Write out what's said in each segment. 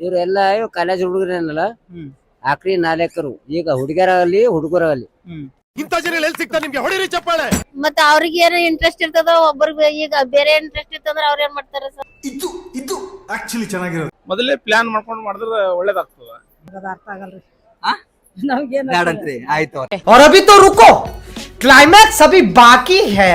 ಇವ್ರೆಲ್ಲ ಕಾಲೇಜ್ ಹುಡುಗರೇನಲ್ಲ ಹ್ಮ್. ಆಕ್ರಿ ನಾಲ್ಕರು ಈಗ ಹುಡುಗರಾಗಲಿ ಹುಡುಗರಾಗಲಿ ಇಂಥ ಜನ ಎಲ್ಲಿ ಸಿಗ್ತಾರೆ ನಿಮ್ಗೆ ಹೊಡಿರಿ ಚಪ್ಪಾಳೆ ಮತ್ತೆ ಅವ್ರಿಗೆ ಏನ್ ಇಂಟ್ರೆಸ್ಟ್ ಇರ್ತದ ಒಬ್ಬರಿಗೆ ಈಗ ಬೇರೆ ಇಂಟ್ರೆಸ್ಟ್ ಇರ್ತಂದ್ರ ಅವ್ರ ಏನ್ ಮಾಡ್ತಾರ ಸರ್ ಇದು ಇದು ಆಕ್ಚುಲಿ ಚೆನ್ನಾಗಿರೋದು ಮೊದಲೇ ಪ್ಲಾನ್ ಮಾಡ್ಕೊಂಡು ಮಾಡಿದ್ರೆ ಒಳ್ಳೇದಾಗ್ತದ ಅರ್ಥ ಆಗಲ್ರಿ ಆ? ನಮ್ಗೇನ್ ಬ್ಯಾಡಂತ್ರಿ ಆಯ್ತು और अभी तो रुको क्लाइमैक्स अभी बाकी है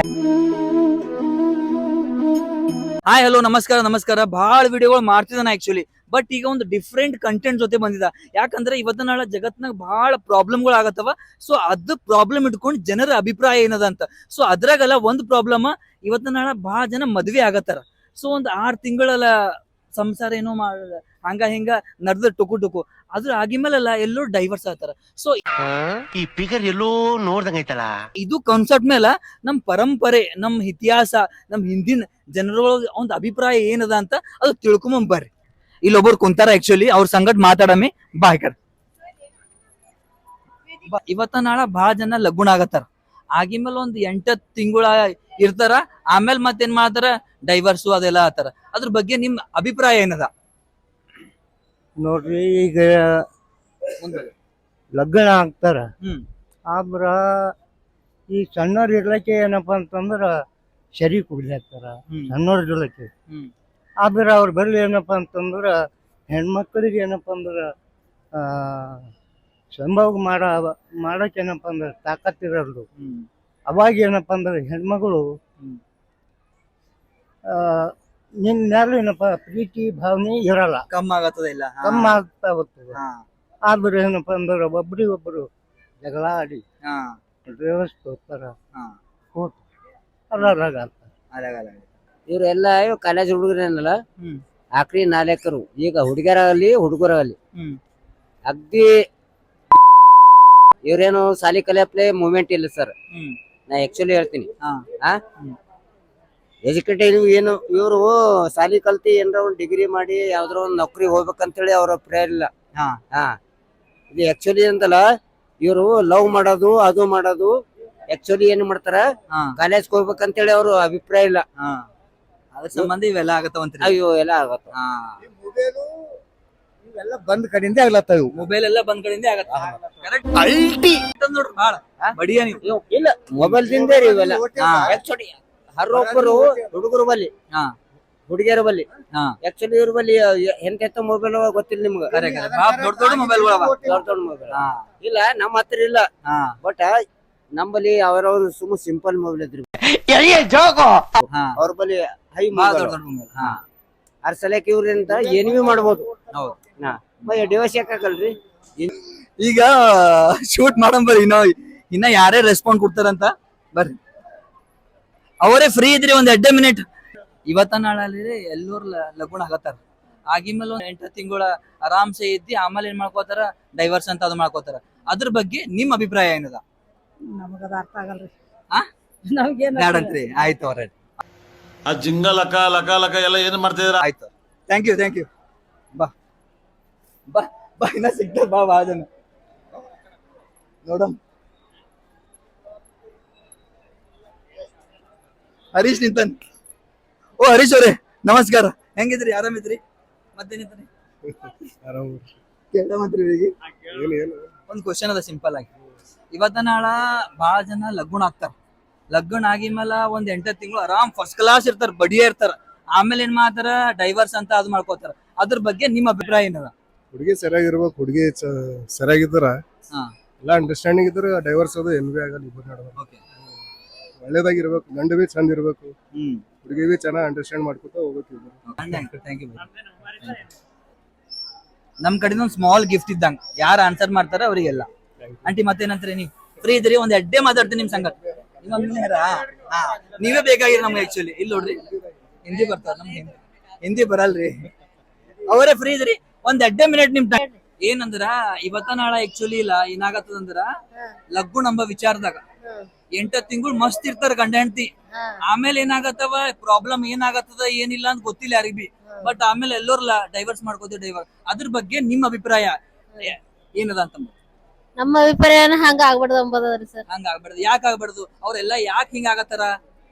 ಹಾಯ್ ಹಲೋ ನಮಸ್ಕಾರ ನಮಸ್ಕಾರ ಭಾಳ ವಿಡಿಯೋಗಳು ಮಾಡ್ತಿದ್ದಾನೆ ಆಕ್ಚುಲಿ ಬಟ್ ಈಗ ಒಂದು ಡಿಫ್ರೆಂಟ್ ಕಂಟೆಂಟ್ ಜೊತೆ ಬಂದಿದ. ಯಾಕಂದ್ರೆ ಇವತ್ತ ನಾಳೆ ಜಗತ್ನಾಗ ಬಹಳ ಪ್ರಾಬ್ಲಮ್ಗಳು ಆಗತ್ತವ ಸೊ ಅದ್ ಪ್ರಾಬ್ಲಮ್ ಇಟ್ಕೊಂಡು ಜನರ ಅಭಿಪ್ರಾಯ ಏನದ ಅಂತ. ಸೊ ಅದ್ರಾಗಲ್ಲ ಒಂದು ಪ್ರಾಬ್ಲಮ್ ಇವತ್ತ ನಾಳೆ ಬಹಳ ಜನ ಮದ್ವೆ ಆಗತ್ತಾರ. ಸೊ ಒಂದ್ ಆರ್ ತಿಂಗಳಲ್ಲ ಸಂಸಾರ ಏನೋ ಮಾಡ ಹಂಗ ಹಿಂಗ ನಡ್ದ ಟುಕು ಟುಕು. ಅದ್ರ ಆಗಿಮೇಲೆಲ್ಲ ಎಲ್ಲೋ ಡೈವರ್ಸ್ ಆಗ್ತಾರ. ಸೊ ಈ ಫಿಗರ್ ಎಲ್ಲೋ ನೋಡ್ದಂಗೈತಲ್ಲ ಇದು ಕನ್ಸರ್ಟ್ ಮೇಲೆ ನಮ್ ಪರಂಪರೆ ನಮ್ ಇತಿಹಾಸ ನಮ್ ಹಿಂದಿನ ಜನರೊಳಗೆ ಒಂದ್ ಅಭಿಪ್ರಾಯ ಏನದ ಅಂತ ಅದು ತಿಳ್ಕೊಂಬ ಬರ್ರಿ ಇಲ್ಲೊಬ್ಬರು ಕುಂತಾರ ಆಕ್ಚುಲಿ ಅವ್ರ ಸಂಗಟ್ ಮಾತಾಡಮಿ ಬಾಯ್ಕರ್. ಇವತ್ತ ನಾಳ ಬಹಳ ಜನ ಲಗುಣ ಆಗತ್ತಾರ ಆಗಿಮೇಲೆ ಒಂದ್ ಎಂಟ ತಿಂಗಳ ಇರ್ತಾರ ಆಮೇಲೆ ಮತ್ತೇನ್ ಮಾಡ್ತಾರ ಡೈವರ್ಸು ಅದೆಲ್ಲ ಆತಾರ ಅದ್ರ ಬಗ್ಗೆ ನಿಮ್ ಅಭಿಪ್ರಾಯ ಏನದ ನೋಡ್ರಿ ಈಗ ಲಗ್ನ ಆಗ್ತಾರ ಹ್ಮ್. ಆದ್ರ ಈ ಸಣ್ಣವ್ರ ಇರ್ಲಕ್ಕೆ ಏನಪ್ಪಾ ಅಂತಂದ್ರ ಸರಿ ಕುಡ್ಲಾಕ್ತಾರ ಹ್ಮ್. ಸಣ್ಣವ್ರ ಇರ್ಲಕ್ಕೆ ಹ್ಮ್. ಆದ್ರ ಅವ್ರು ಬರಲಿ ಏನಪ್ಪ ಅಂತಂದ್ರೆ ಹೆಣ್ಮಕ್ಳಿಗೆ ಏನಪ್ಪ ಅಂದ್ರೆ ಆ ಸಂಭೋಗ ಮಾಡ ಮಾಡಕ್ ಏನಪ್ಪ ಅಂದ್ರೆ ತಾಕತ್ತಿರಲ್ದು. ಅವಾಗ ಏನಪ್ಪ ಅಂದ್ರೆ ಹೆಣ್ಮಗಳು ನಿನ್ ಮ್ಯಾಲ ಏನಪ್ಪ ಪ್ರೀತಿ ಭಾವನೆ ಇರಲ್ಲ. ಕಮ್ಮ ಆಗತ್ತದ ಇಲ್ಲ? ಕಮ್ಮ ಆಗ್ತಾ ಹೋಗ್ತದೆ. ಆದ್ರೆ ಏನಪ್ಪ ಅಂದ್ರೆ ಒಬ್ರಿಗೊಬ್ರು ಜಗಳ ಆಡಿ. ವ್ಯವಸ್ಥೆ ಹೋಗ್ತಾರ ಹೋಗ್ತಾರೆ ಅಲ್ಲ ಅದ್ರಾಗ ಅದಾಗಲ್ಲ. ಇವ್ರೆಲ್ಲ ಕಾಲೇಜ್ ಹುಡುಗರೇನಲ್ಲ. ಆಕ್ರಿ ನಾಲ್ಕರು ಈಗ ಹುಡುಗರಾಗಲಿ ಹುಡುಗರಾಗಲಿ. ಅಗ್ದಿ ಇವರೇನು ಸಾಲಿ ಕಲಿಯಪ್ಲೆ ಮೂಮೆಂಟ್ ಇಲ್ಲ ಸರ್. ನಾ ಆಕ್ಚುಲಿ ಹೇಳ್ತೀನಿ. ಎಜುಕೇಟೆಡ್ ಏನು ಇವರು ಸಾಲಿ ಕಲ್ತಿ ಏನಾರ ಒಂದು ಡಿಗ್ರಿ ಮಾಡಿ ಯಾವ್ದಾರ ಒಂದು ನೌಕರಿ ಹೋಗ್ಬೇಕಂತೇಳಿ ಅವ್ರ ಪ್ರೇಯರ್ ಇಲ್ಲ ಹಾ. ಇದು ಆಕ್ಚುಲಿ ಅಂತಲ್ಲ ಇವರು ಲವ್ ಮಾಡೋದು ಅದು ಮಾಡೋದು ಆಕ್ಚುಲಿ ಏನ್ ಮಾಡ್ತಾರ. ಕಾಲೇಜ್ ಹೋಗ್ಬೇಕಂತೇಳಿ ಅವ್ರ ಅಭಿಪ್ರಾಯ ಇಲ್ಲ ಹಾ. ಅದ್ರ ಸಂಬಂಧ ಇವೆಲ್ಲ ಆಗತ್ತವಂತ್ರಿ ಅಯ್ಯೋ ಎಲ್ಲ ಆಗತ್ತ. ಹಾ. ಇವೆಲ್ಲ ಬಂದ್ ಕಡೆಯಿಂದ ಆಗ್ಲತ್ತಾವ ಇವು. ಮೊಬೈಲ್ ಎಲ್ಲ ಬಂದ್ ಕಡೆಯಿಂದ ಆಗತ್ತ. ಕರೆಕ್ಟ್ ನೋಡ್ರಿ ಬಾಳ. ಬಡಿಯ ನೀವು. ಇಲ್ಲ. ಮೊಬೈಲ್ ದಿಂದ ರೀ ಇವೆಲ್ಲ. ಆಕ್ಚುಲಿ ಹರೊಬ್ಬರು ಹುಡುಗರು ಬಲ್ಲಿ. ಹಾ. ಹುಡುಗಿಯರ ಬಲ್ಲಿ. ಹಾ. ಆಕ್ಚುಲಿ ಇವ್ರ ಬಲ್ಲಿ ಎಂತೆಂತ ಮೊಬೈಲ್ ಗೊತ್ತಿಲ್ಲ ನಿಮ್ಗ. ದೊಡ್ಡ ದೊಡ್ಡ ಮೊಬೈಲ್ ದೊಡ್ಡ ದೊಡ್ಡ ಮೊಬೈಲ್ ಹಾ. ಇಲ್ಲ ನಮ್ಮ ಹತ್ರ ಇಲ್ಲ. ಹಾ. ಬಟ್ ನಮ್ಮಲ್ಲಿ ಅವ್ರವ್ರು ಸುಮ್ಮ ಸಿಂಪಲ್ ಮೊಬೈಲ್ ಇದ್ರಿ. ಹಾ. ಅವ್ರ ಬಲಿ ಹೈ ಹಾ. ಅದ್ರ ಸಲಕ್ಕೆ ಇವ್ರಿಂದ ಏನ್ ಬಿ ಮಾಡ್ಬೋದು. ಹೌದು. ಹಾ. ಡಿವೈಸ್ ಯಾಕಾಗಲ್ರಿ ಈಗ ಶೂಟ್ ಮಾಡೋಣ ಬರ್ರಿ ಇನ್ನ ಇನ್ನ ಯಾರೇ ರೆಸ್ಪಾಂಡ್ ಕೊಡ್ತಾರಂತ ಬರ್ರಿ. ಅವರೇ ಫ್ರೀ ಇದ್ರಿ ಒಂದ್ ಎಡ್ಡೆ ಮಿನಿಟ್ ಇವತ್ತ ನಾಳೆ ಎಲ್ಲರೂ ಲಗುಣ ಆಗತ್ತಾರ ಆಗಿಮೇಲೆ ಒಂದ್ ಎಂಟು ತಿಂಗಳ ಆರಾಮ್ಸೆ ಇದ್ದಿ ಆಮೇಲೆ ಏನ್ ಮಾಡ್ಕೋತಾರ? ಡೈವರ್ಸ್ ಅಂತ ಅದು ಮಾಡ್ಕೋತಾರ. ಅದ್ರ ಬಗ್ಗೆ ನಿಮ್ ಅಭಿಪ್ರಾಯ ಏನದ? ನಮಗದ ಅರ್ಥ ಆಗಲ್ರಿ. ನಮ್ಗೇನ್ ಬ್ಯಾಡಂತ್ರಿ ಆಯ್ತು ಅವ್ರ. ಆ ಜಿಂಗ ಲಕ ಲಕ ಲಕ ಎಲ್ಲ ಏನ್ ಮಾಡ್ತಿದ್ರ? ಆಯ್ತು. ಥ್ಯಾಂಕ್ ಯು ಥ್ಯಾಂಕ್ ಯು ಬಾ. ಬಾ ಬಾ ಇನ್ನ ಸಿಕ್ತ ಬಾ ಬಾ ಜನ ನೋಡಮ್ ಹರೀಶ್ ನಿಂತನ್. ಓ ಹರೀಶ್ ಅವ್ರೆ ನಮಸ್ಕಾರ. ಹೆಂಗಿದ್ರಿ? ಆರಾಮಿದ್ರಿ? ಮತ್ತೇನಿದ್ರಿ? ಕೇಳಮಂತ್ರಿ ಇವ್ರಿಗೆ. ಒಂದ್ ಕ್ವಶನ್ ಅದ ಸಿಂಪಲ್ ಆಗಿ. ಇವತ್ತ ನಾಳ ಬಹಳ ಜನ ಲಗುಣ ಆಗ್ತಾರ. ಲಗ್ನ ಆಗಿಮೇಲೆ ಒಂದ್ ಎಂಟ ತಿಂಗಳು ಆರಾಮ್ ಫಸ್ಟ್ ಕ್ಲಾಸ್ ಇರ್ತಾರ ಬಡಿಯ ಇರ್ತಾರ. ಆಮೇಲೆ ಏನ್ ಮಾಡ್ತಾರ? ಡೈವರ್ಸ್ ಅಂತ ಅದು ಮಾಡ್ಕೋತಾರ. ಅದ್ರ ಬಗ್ಗೆ ನಿಮ್ಮ ಅಭಿಪ್ರಾಯ ಏನದ ಹುಡುಗಿ ಸರಿಯಾಗಿರ್ಬೇಕು ಹುಡುಗಿ ಸರಿಯಾಗಿದ್ದಾರ ಹಾ. ಎಲ್ಲ ಅಂಡರ್ಸ್ಟ್ಯಾಂಡಿಂಗ್ ಇದ್ರೆ ಡೈವರ್ಸ್ ಅದು ಎಲ್ಲಿ ಬಿ ಆಗಲ್ಲ ಇಬ್ಬರು ನಡುವೆ. ಒಳ್ಳೇದಾಗಿರ್ಬೇಕು ಗಂಡ ಬಿ ಚಂದ ಇರ್ಬೇಕು. ಹ್ಮ್. ಹುಡುಗಿ ಬಿ ಚೆನ್ನಾಗಿ ಅಂಡರ್ಸ್ಟ್ಯಾಂಡ್ ಮಾಡ್ಕೊತ ಹೋಗ್ಬೇಕು ಇಬ್ರು. ಥ್ಯಾಂಕ್ ಯು ನಮ್ ಕಡೆ ಒಂದು ಸ್ಮಾಲ್ ಗಿಫ್ಟ್ ಇದ್ದಂಗ. ಯಾರು ಆನ್ಸರ್ ಮಾಡ್ತಾರ ಅವರಿಗೆಲ್ಲ. ಆಂಟಿ ಮತ್ತೇನಂತಾರೆ ನೀವು? ಫ್ರೀ ಇದ್ರಿ ಒಂದ್ ಎಡ್ಡೆ ಮಾತಾಡ್ತೀನಿ ನಿಮ್ ಸಂಗಟ ಇನ್ನೊಂದ್ ನೇರ? ಹಾ. ನೀವೇ ಬೇಕಾಗಿರಿ ನಮ್ಗೆ ಆಕ್ಚುಲಿ ಇಲ್ಲಿ ನೋಡ್ರಿ ಹಿಂದಿ ಬರ್ತಾರ ನಮ್ಗೆ ಹಿಂದಿ. ಹಿಂದಿ ಬರಲ್ರಿ. ಅವರೇ ಫ್ರೀ ಇದ್ರಿ? ಒಂದ್ ಎಡ್ಡೆ ಮಿನಿಟ್ ನಿಮ್ ಟೈಮ್ ಏನಂದ್ರ ಇವತ್ತ ನಾಳ ಆಕ್ಚುಲಿ ಇಲ್ಲ ಏನಾಗತ್ತದಂದ್ರ ಲಗ್ಗು ನಂಬ ವಿಚಾರದಾಗ. ಎಂಟ ತಿಂಗಳು ಮಸ್ತ್ ಇರ್ತಾರ ಗಂಡ ಹೆಂಡತಿ. ಆಮೇಲೆ ಏನಾಗತ್ತವ? ಪ್ರಾಬ್ಲಮ್ ಏನಾಗತ್ತದ ಏನಿಲ್ಲ ಅಂತ ಗೊತ್ತಿಲ್ಲ ಯಾರಿಗ್ ಬಿ. ಬಟ್ ಆಮೇಲೆ ಎಲ್ಲೋರ್ಲ ಡೈವರ್ಸ್ ಮಾಡ್ಕೋತೀವಿ ಡೈವರ್ಸ್ ಅದ್ರ ಬಗ್ಗೆ ನಿಮ್ ಅಭಿಪ್ರಾಯ. ಏನದ ಅಂತ ನಮ್ಮ ಅಭಿಪ್ರಾಯನ ಹಂಗ ಆಗ್ಬಾರ್ದು ಅಂಬೋದ್ರಿ ಸರ್. ಹಂಗ ಆಗ್ಬಾರ್ದು. ಯಾಕೆ ಆಗ್ಬಾರ್ದು? ಅವ್ರೆಲ್ಲ ಯಾಕೆ ಹಿಂಗ ಆಗತ್ತಾರ?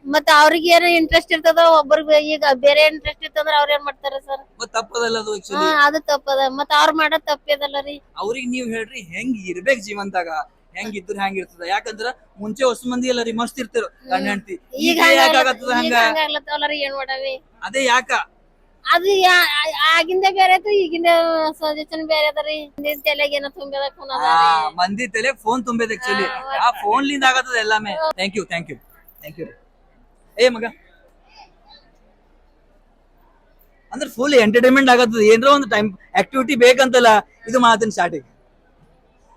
ಮತ್ತ ಅವ್ರಿಗೆ ಏನೋ ಇಂಟ್ರೆಸ್ಟ್ ಇರ್ತದ ಒಬ್ಬರಿಗೆ ಈಗ ಬೇರೆ ಇಂಟ್ರೆಸ್ಟ್ ಇತ್ತಂದ್ರ ಅವ್ರ ಏನ್ ಮಾಡ್ತಾರ ಸರ್? ಮತ್ ತಪ್ಪದಲ್ಲ ಅದು ಹಾ ಅದು ತಪ್ಪದ. ಮತ್ತ ಅವ್ರ ಮಾಡೋದ್ ತಪ್ಪದಲ್ಲ ರೀ. ಅವ್ರಿಗೆ ನೀವ್ ಹೇಳ್ರಿ ಹೆಂಗ್ ಇರ್ಬೇಕ್ ಜೀವನ್ದಾಗ ಹೆಂಗ್ ಇದ್ರ ಹೆಂಗ್ ಇರ್ತದ? ಯಾಕಂದ್ರ ಮುಂಚೆ ಹೊಸ ಮಂದಿ ಎಲ್ಲ ರೀ ಮಸ್ತ್ ಇರ್ತಿರು ಗಂಡ ಹೆಂಡತಿ. ಈಗ ಈಗ ಯಾಕಾಗತ್ತದ ಹಂಗ ಹಂಗಾಗ್ಲತ್ತವಲ್ಲ ರೀ ಏನ್ ಮಾಡವಿ? ಅದೇ ಯಾಕ? ಅದು ಆಗಿಂದ ಬೇರೆ ಐತಿ ಈಗಿಂದ ಸಜೆಷನ್ ಬೇರೆ ಅದರಿ ಹಿಂದಿನ ತಲೆಗೆ ಏನೋ ತುಂಬಿದ ಮಂದಿ ತಲೆ ಫೋನ್ ತುಂಬಿದ ಆಕ್ಚುಲಿ ಆ ಫೋನ್ ಲಿಂದ ಆಗತ್ತದ ಎಲ್ಲಾಮೆ. Thank you thank you thank you ಏ ಮಗ. ಅಂದ್ರೆ ಫುಲ್ ಎಂಟರ್ಟೈನ್ಮೆಂಟ್ ಆಗತ್ತದ. ಏನ್ರ ಒಂದು ಟೈಮ್ ಆಕ್ಟಿವಿಟಿ ಬೇಕಂತಲ್ಲ ಇದು ಮಾತಿನ ಸ್ಟಾರ್ಟಿಂಗ್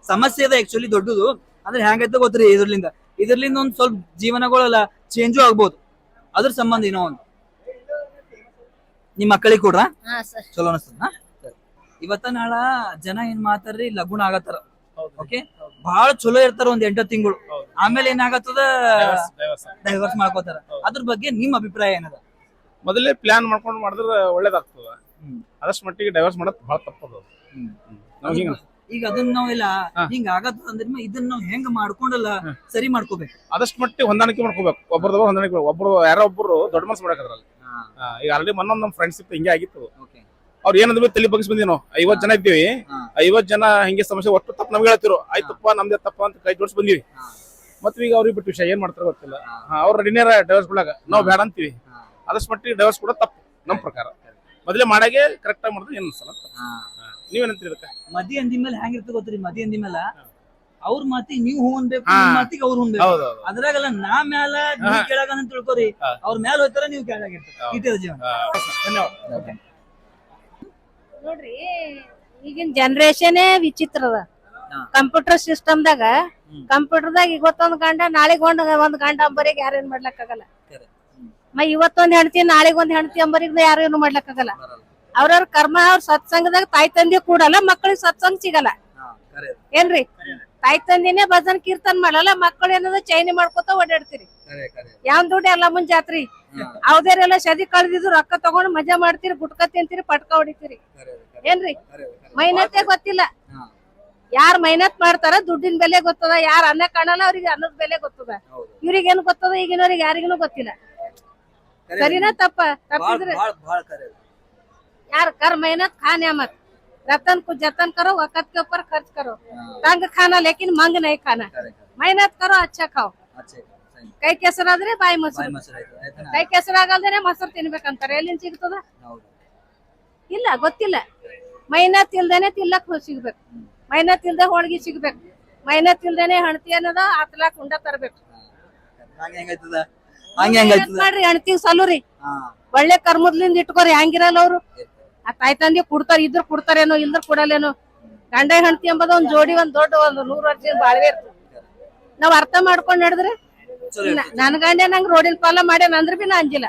ಸಮಸ್ಯೆ ಅದ ಆಕ್ಚುಲಿ ದೊಡ್ಡದು. ಅಂದ್ರೆ ಹೆಂಗೈತೆ ಗೊತ್ತ್ರಿ ಇದ್ರಲಿಂದ. ಇದ್ರಲಿಂದ ಒಂದ್ ಸ್ವಲ್ಪ ಜೀವನಗಳೆಲ್ಲ ಚೇಂಜು ಆಗ್ಬೋದು. ಅದ್ರ ಸಂಬಂಧ ಏನೋ ಒಂದು ನಿಮ್ ಮಕ್ಕಳಿಗೆ ಕೊಡ್ರ? ಹಾ ಸರ್ ಚಲೋ ಅನಿಸ್ತದ ಇವತ್ತ ನಾಳ ಜನ ಏನ್ ಮಾತಾಡ್ರಿ ಲಗುಣ ಆಗತ್ತಾರ. ಓಕೆ ಬಹಳ ಚಲೋ ಇರ್ತಾರ ಒಂದ್ ಎಂಟು ತಿಂಗಳು. ಆಮೇಲೆ ಏನಾಗತ್ತದ? ಡೈವರ್ಸ್ ಮಾಡ್ಕೋತಾರ. ಅದ್ರ ಬಗ್ಗೆ ನಿಮ್ ಅಭಿಪ್ರಾಯ ಏನದ? ಮೊದಲೇ ಪ್ಲಾನ್ ಮಾಡ್ಕೊಂಡು ಮಾಡಿದ್ರೆ ಒಳ್ಳೇದಾಗ್ತದ. ಅದಷ್ಟು ಆದಷ್ಟು ಮಟ್ಟಿಗೆ ಡೈವರ್ಸ್ ಮಾಡೋದು ಬಹಳ ತಪ್ಪದ. ಈಗ ಅದನ್ನ ನಾವೆಲ್ಲ. ಹಿಂಗ ಆಗತ್ತ ಅಂದ್ರ ಇದನ್ನ ನಾವ್ ಹೆಂಗ್ ಮಾಡ್ಕೊಂಡಲ್ಲ ಸರಿ ಮಾಡ್ಕೋಬೇಕು. ಆದಷ್ಟು ಮಟ್ಟಿ ಹೊಂದಾಣಿಕೆ ಮಾಡ್ಕೋಬೇಕು. ಒಬ್ಬರದ ಹೊಂದಾಣಿಕೆ. ಒಬ್ರು ಯಾರೋ ಒಬ್ರು ದೊಡ್ಡ ಮನಸ್ಸು ಮಾಡಕದ್ರಲ್ಲಿ ಈಗ ಆಲ್ರೆಡಿ ಮೊನ್ನೊಂದ್ ನಮ್ ಫ್ರೆಂಡ್ಶಿಪ್ ಹಿಂಗೆ ಆಗಿತ್ತು. ಅವ್ರು ಏನಂದ್ರೆ ತಲೆ ಬಗ್ಸ್ ಬಂದಿವಿ ನಾವು ಐವತ್ ಜನ ಇದ್ದೀವಿ. ಐವತ್ ಜನ ಹಿಂಗೆ ಸಮಸ್ಯೆ ಒಟ್ಟು ತಪ್ಪು ನಮ್ಗೆ ಹೇಳ್ತಿರು. ಆಯ್ತಪ್ಪ ನಮ್ದೇ ತಪ್ಪ ಅಂತ ಕೈ ಜೋಡಿಸಿ ಬಂದಿವಿ. ಮತ್ತೆ ಈಗ ಅವ್ರಿಗೆ ಬಿಟ್ಟು ವಿಷಯ ಏನ್ ಮಾಡ್ತಾರೋ ಗೊತ್ತಿಲ್ಲ. ಅವ್ರ ರೆಡಿನೇರ ಡೈವರ್ಸ್ ಕೊಡಾಗ ನಾವು ಬೇಡ ಅಂತೀವಿ. ಆದಷ್ಟು ಮಟ್ಟಿಗೆ ಡೈವರ್ಸ್ ಕೂಡ ತಪ್ಪು ನಮ್ಮ ಪ್ರಕಾರ. ಮೊದಲೇ ಮಾಡಾಗೆ ಕರೆಕ್ಟ್ ಆಗಿ ಮಾಡಿದ್ರೆ ಏನು ಅನ್ಸಲ್ಲ ನೀವೇನಂತೀರಿ ಮದಿ ಅಂದಿ ಮೇಲೆ ಹೆಂಗಿರ್ತ ಗೊತ್ತ್ರಿ ಮದಿ ಅಂದಿ ಮೇಲೆ ಅವ್ರ ಮಾತಿಗೆ ನೀವು ಹೂ ಅನ್ಬೇಕು. ನಿಮ್ ಮಾತಿಗೆ ಅವ್ರು ಹೌದೌದು ಅದ್ರಾಗಲ್ಲ ನಾ ಮ್ಯಾಲ ನೀವ್. ಕೆಳಗ ಅಂತ ತಿಳ್ಕೊರಿ. ಅವ್ರ ಮ್ಯಾಲ ಹೋಗ್ತಾರ ನೀವು ಕೆಳಗಿರ್ತಾರ ಹೌದು. ಇಟ್ಟಿರ ಜೀವನ. ಧನ್ಯವಾದ. ನೋಡ್ರಿ ಈಗಿನ ಜನರೇಷನ್ ವಿಚಿತ್ರ ಅದ. ಕಂಪ್ಯೂಟರ್ ಕಂಪ್ಯೂಟರ್ ಸಿಸ್ಟಮ್ದಾಗ ಕಂಪ್ಯೂಟರ್ ದಾಗ ಇವತ್ತೊಂದ್ ಗಂಡ ನಾಳೆಗ್ ಒಂದ್ ಒಂದ್ ಗಂಡ ಅಂಬರಿಗೆ ಯಾರು ಏನ್ ಮಾಡ್ಲಕ್ಕಾಗಲ್ಲ. ಮ ಇವತ್ತೊಂದ್ ಹೆಣ್ತಿ ನಾಳೆಗ್ ಒಂದ್ ಹೆಣ್ತಿ ಅಂಬರಿಗೆ ಯಾರೇನು ಏನು ಮಾಡ್ಲಕ್ಕಾಗಲ್ಲ. ಅವ್ರವ್ರ ಕರ್ಮ ಅವ್ರ ಸತ್ಸಂಗದಾಗ ತಾಯಿ ತಂದೆ ಕೂಡಲ್ಲ ಮಕ್ಕಳಿಗೆ ಸತ್ಸಂಗ ಸಿಗಲ್ಲ. ಏನ್ರಿ ತಾಯಿ ತಂದಿನೇ ಭಜನ್ ಕೀರ್ತನ್ ಮಾಡಲ್ಲ ಮಕ್ಕಳು ಏನದ ಚೈನಿ ಮಾಡ್ಕೊತ ಓಡಾಡ್ತೀರಿ. ಯಾವ್ ದುಡ್ಡು ಎಲ್ಲ ಮುಂದ್ ಜಾತ್ರಿ ಶದಿ ಅವದೇರೆಲ್ಲ ಸದಿ ಕಳ್ದಿದ್ರು ರೊಕ್ಕ ತಗೊಂಡ್ ಮಜಾ ಮಾಡ್ತೀರಿ ಗುಟ್ಕ ತಿಂತೀರಿ ಪಟ್ಕ ಹೊಡಿತೀರಿ. ಏನ್ರಿ. ಮೈನತ್ತೆ ಗೊತ್ತಿಲ್ಲ. ಯಾರ್ ಮೈನತ್ ಮಾಡ್ತಾರ ದುಡ್ಡಿನ ಬೆಲೆ ಗೊತ್ತದ ಯಾರ್ ಅನ್ನ ಕಾಣಲ್ಲ ಅವ್ರಿಗೆ ಅನ್ನದ ಬೆಲೆ ಗೊತ್ತದ ಇವ್ರಿಗೆ ಇವ್ರಿಗೇನು ಗೊತ್ತದ ಈಗಿನವ್ರಿಗೆ ಯಾರಿಗೂ ಗೊತ್ತಿಲ್ಲ. ಸರಿನಾ ತಪ್ಪ ತಪ್ಪಿದ್ರೆ. यार कर मेहनत खा नियामत रतन को जतन करो वक़्त के ऊपर खर्च करो ಹಾ, तंग खाना लेकिन मंग नहीं खाना correct, correct. मेहनत करो अच्छा खाओ ಅಚ್ಚೆ, ಸರಿ. ಕೈ ಕೆಸರಾದ್ರೆ ಬಾಯಿ ಬಾಯಿ ಮೊಸರು ಮೊಸರು ಆಯ್ತು, ಆಯ್ತನಾ? ಕೈ ಕೆಸರಾಗಲ್ದೇನೆ ಮೊಸರು ತಿನ್ಬೇಕಂತಾರೆ ಎಲ್ಲಿಂದ ಸಿಗ್ತದ ಹೌದು. ಇಲ್ಲ ಗೊತ್ತಿಲ್ಲ ಮೈನತ್ ಇಲ್ದೇನೆ ತಿಲ್ಲಕ್ ಸಿಗ್ಬೇಕು ಮೈನತ್ ಇಲ್ದೆ ಹೋಳ್ಗಿ ಸಿಗ್ಬೇಕು ಮೈನತ್ ಇಲ್ದೇನೆ ಹಣತಿ ಅನ್ನೋದ ಹತ್ಲಾಕ್ ಉಂಡ ತರ್ಬೇಕು ಹಂಗೆ ಹೆಂಗಾಯ್ತದ ಹಂಗೆ ಹೆಂಗಾಯ್ತದ ಮಾಡ್ರಿ ಹಣತಿಗ್ ಸಲುರಿ ಹಾ ಒಳ್ಳೆ ಕರ್ಮದ್ಲಿಂದ ಇಟ್ಕೋರಿ ಹಂಗಿರಲ್ಲ ಅವ್ರು ಆ ತಾಯಿ ತಂದೆ ಕೊಡ್ತಾರ ಇದ್ರ ಕೊಡ್ತಾರೇನೋ ಇಲ್ದ್ರ ಕೊಡಲ್ಲೇನೋ ಗಂಡ ಹೆಂಡತಿ ಎಂಬುದ ಒಂದ್ ಜೋಡಿ ಒಂದ್ ದೊಡ್ಡ ಒಂದು ನೂರ್ ವರ್ಷ ಬಾಳ್ವೆ ಇರ್ತದೆ. ನಾವ್ ಅರ್ಥ ಮಾಡ್ಕೊಂಡ್ ನಡೆದ್ರೆ ನನ್ ಗಂಡ ನಂಗ್ ರೋಡಿನ ಪಾಲ ಮಾಡ್ಯಾನ ಅಂದ್ರ ಬಿ ನಾ ಅಂಜಿಲ್ಲ.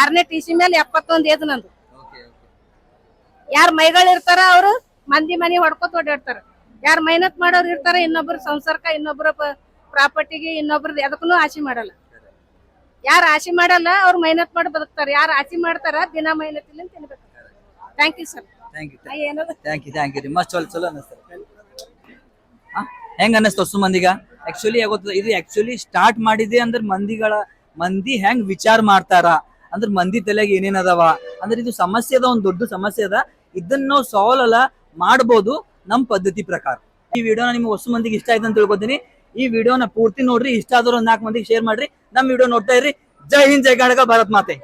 ಆರನೇ ಟಿ ಸಿ ಮೇಲೆ ಎಪ್ಪತ್ತೊಂದ್ ಏದ್ ನಂದು. ಯಾರ್ ಮೈಗಳು ಇರ್ತಾರ ಅವ್ರು ಮಂದಿ ಮನಿ ಹೊಡ್ಕೊತ ಓಡಾಡ್ತಾರ. ಯಾರ್ ಮೈನತ್ ಮಾಡೋರು ಇರ್ತಾರ ಇನ್ನೊಬ್ರ ಸಂಸಾರಕ ಇನ್ನೊಬ್ರ ಪ್ರಾಪರ್ಟಿಗೆ ಇನ್ನೊಬ್ರದ್ದು ಎದಕ್ಕೂ ಆಸೆ ಮಾಡಲ್ಲ. ಯಾರ್ ಆಸೆ ಮಾಡಲ್ಲ ಅವ್ರು ಮೈನತ್ ಮಾಡಿ ಬದುಕ್ತಾರ. ಯಾರ ಆಸೆ ಮಾಡ್ತಾರ ದಿನ ಮೈನತ್ ಇಲ್ಲ ತಿನ್ಬೇಕು. Thank you sir thank you thank you thank you ರೀ ಮಸ್ತ್ ಚಲೋ ಚಲೋ ಅನ್ನಿಸ್ತದೆ ಹಾ? ಹೆಂಗ ಅನ್ನಿಸ್ತು ಹೊಸ ಮಂದಿಗ? ಆಕ್ಚುಲಿ ಇದು ಆಕ್ಚುಲಿ ಸ್ಟಾರ್ಟ್ ಮಾಡಿದೆ ಅಂದ್ರೆ ಮಂದಿಗಳ ಮಂದಿ ಹೆಂಗ್ ವಿಚಾರ ಮಾಡ್ತಾರ? ಅಂದ್ರೆ ಮಂದಿ ತಲೆಗೆ ಏನೇನ್ ಅದಾವ? ಅಂದ್ರೆ ಇದು ಸಮಸ್ಯೆ ಅದ ಒಂದ್ ದೊಡ್ಡ ಸಮಸ್ಯೆ ಅದ. ಇದನ್ನ ನಾವು ಸಾಲ್ವ್ ಅಲ್ಲ ಮಾಡ್ಬೋದು ನಮ್ ಪದ್ಧತಿ ಪ್ರಕಾರ. ಈ ವಿಡಿಯೋನ ನಿಮ್ಗೆ ಹೊಸ ಮಂದಿಗೆ ಇಷ್ಟ ಆಯ್ತು ಅಂತ ತಿಳ್ಕೊತೀನಿ. ಈ ವಿಡಿಯೋನ ಪೂರ್ತಿ ನೋಡ್ರಿ ಇಷ್ಟ ಆದ್ರೂ ಒಂದ್ ನಾಲ್ಕು ಮಂದಿಗೆ ಶೇರ್ ಮಾಡ್ರಿ. ನಮ್ ವಿಡಿಯೋ ನೋಡ್ತಾ ಇರ್ರಿ. ಜೈ ಹಿಂದ್ ಜೈ ಕರ್ನಾಟಕ ಭಾರತ್ ಮಾತೆ.